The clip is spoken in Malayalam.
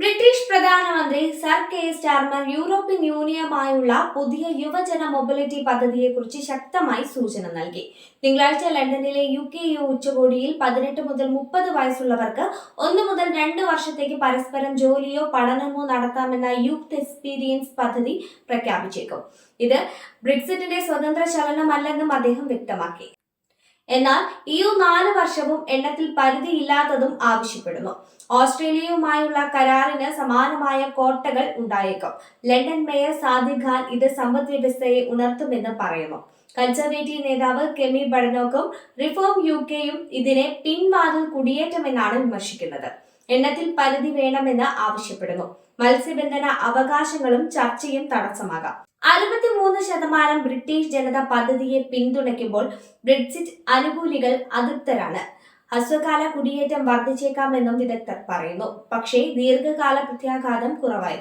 ബ്രിട്ടീഷ് പ്രധാനമന്ത്രി സർ കെ സ്റ്റാർമർ യൂറോപ്യൻ യൂണിയനുമായുള്ള പുതിയ യുവജന മൊബിലിറ്റി പദ്ധതിയെക്കുറിച്ച് ശക്തമായി സൂചന നൽകി. തിങ്കളാഴ്ച ലണ്ടനിലെ യു കെ യു ഉച്ചകോടിയിൽ പതിനെട്ട് മുതൽ മുപ്പത് വയസ്സുള്ളവർക്ക് ഒന്ന് മുതൽ രണ്ട് വർഷത്തേക്ക് പരസ്പരം ജോലിയോ പഠനമോ നടത്താമെന്ന യൂത്ത് എക്സ്പീരിയൻസ് പദ്ധതി പ്രഖ്യാപിച്ചേക്കും. ഇത് ബ്രിക്സിറ്റിന്റെ സ്വതന്ത്ര ചലനമല്ലെന്നും അദ്ദേഹം വ്യക്തമാക്കി. എന്നാൽ ഈ നാല് വർഷവും എണ്ണത്തിൽ പരിധിയില്ലാത്തതും ആവശ്യപ്പെടുന്നു. ഓസ്ട്രേലിയയുമായുള്ള കരാറിന് സമാനമായ കോട്ടകൾ ഉണ്ടായേക്കും. ലണ്ടൻ മേയർ സാദിഖ് ഖാൻ ഇത് സമ്പദ് വ്യവസ്ഥയെ ഉണർത്തുമെന്ന് പറയുന്നു. കൺസർവേറ്റീവ് നേതാവ് കെമി ബഡനോക്കും റിഫോം യു കെയും ഇതിനെ പിൻവാതിൽ കുടിയേറ്റമെന്നാണ് വിമർശിക്കുന്നത്. എണ്ണത്തിൽ പരിധി വേണമെന്ന് ആവശ്യപ്പെടുന്നു. മത്സ്യബന്ധന അവകാശങ്ങളും ചർച്ചയും തടസ്സമാകാം. അറുപത്തിമൂന്ന് ശതമാനം ബ്രിട്ടീഷ് ജനത പദ്ധതിയെ പിന്തുണയ്ക്കുമ്പോൾ ബ്രെക്സിറ്റ് അനുകൂലികൾ അതൃപ്തരാണ്. ഹ്രസ്വകാല കുടിയേറ്റം വർദ്ധിച്ചേക്കാമെന്നും വിദഗ്ധർ പറയുന്നു. പക്ഷേ ദീർഘകാല പ്രത്യാഘാതം കുറവായിരിക്കും.